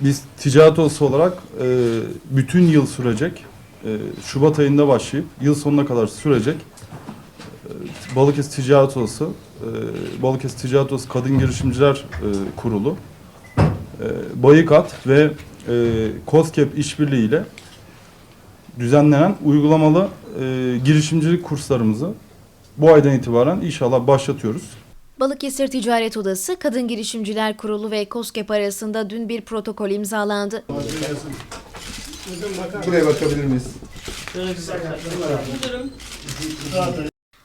Biz ticaret odası olarak e, bütün yıl sürecek, e, Şubat ayında başlayıp yıl sonuna kadar sürecek e, Balıkesir Ticaret Odası, e, Balıkesir Ticaret Odası Kadın Girişimciler e, Kurulu, e, Bayıkat ve e, COSGAP işbirliği ile düzenlenen uygulamalı e, girişimcilik kurslarımızı bu aydan itibaren inşallah başlatıyoruz. Balıkesir Ticaret Odası, Kadın Girişimciler Kurulu ve KOSGEB arasında dün bir protokol imzalandı. Buraya bakabilir miyiz?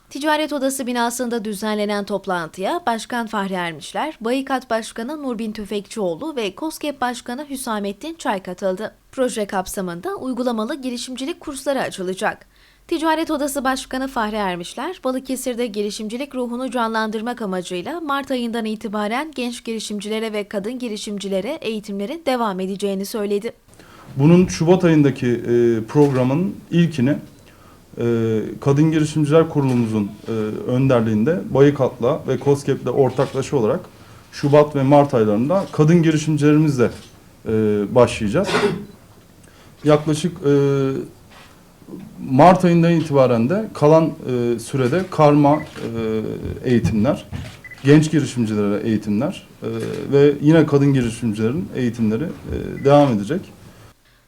Ticaret Odası binasında düzenlenen toplantıya Başkan Fahri Ermişler, Bayıkat Başkanı Nurbin Tüfekçioğlu ve KOSGEB Başkanı Hüsamettin Çay katıldı. Proje kapsamında uygulamalı girişimcilik kursları açılacak. Ticaret Odası Başkanı Fahri Ermişler, Balıkesir'de girişimcilik ruhunu canlandırmak amacıyla Mart ayından itibaren genç girişimcilere ve kadın girişimcilere eğitimlerin devam edeceğini söyledi. Bunun Şubat ayındaki e, programın ilkini e, Kadın Girişimciler Kurulumuzun e, önderliğinde Bayıkat'la ve COSGAP'le ortaklaşa olarak Şubat ve Mart aylarında kadın girişimcilerimizle başlayacağız. Yaklaşık e, Mart ayından itibaren de kalan e, sürede karma e, eğitimler, genç girişimcilere eğitimler e, ve yine kadın girişimcilerin eğitimleri e, devam edecek.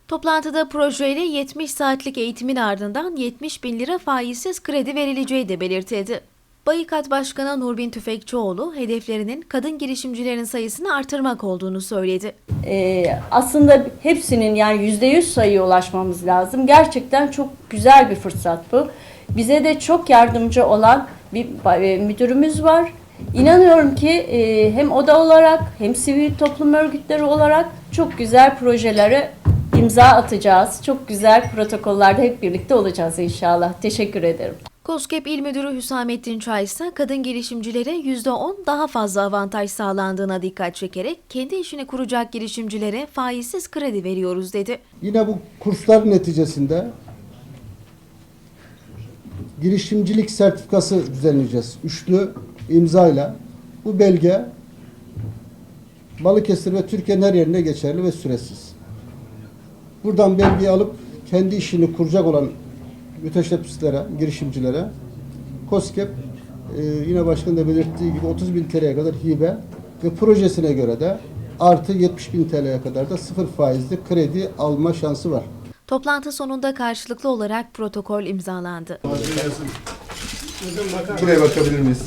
Toplantıda projeyle 70 saatlik eğitimin ardından 70 bin lira faizsiz kredi verileceği de belirtildi. Bayıkat Başkanı Nurbin Tüfekçioğlu hedeflerinin kadın girişimcilerin sayısını artırmak olduğunu söyledi. Ee, aslında hepsinin yani yüzde yüz sayıya ulaşmamız lazım. Gerçekten çok güzel bir fırsat bu. Bize de çok yardımcı olan bir e, müdürümüz var. İnanıyorum ki e, hem oda olarak hem sivil toplum örgütleri olarak çok güzel projelere imza atacağız. Çok güzel protokollerde hep birlikte olacağız inşallah. Teşekkür ederim. KOSGEB İl Müdürü Hüsamettin Çay ise kadın girişimcilere %10 daha fazla avantaj sağlandığına dikkat çekerek kendi işini kuracak girişimcilere faizsiz kredi veriyoruz dedi. Yine bu kurslar neticesinde girişimcilik sertifikası düzenleyeceğiz. Üçlü imzayla. Bu belge Balıkesir ve Türkiye'nin her yerine geçerli ve süresiz. Buradan belgeyi alıp kendi işini kuracak olan müteşebbislere, girişimcilere COSGAP e, yine başkan da belirttiği gibi 30 bin TL'ye kadar hibe ve projesine göre de artı 70 bin TL'ye kadar da sıfır faizli kredi alma şansı var. Toplantı sonunda karşılıklı olarak protokol imzalandı. Buraya bakabilir miyiz?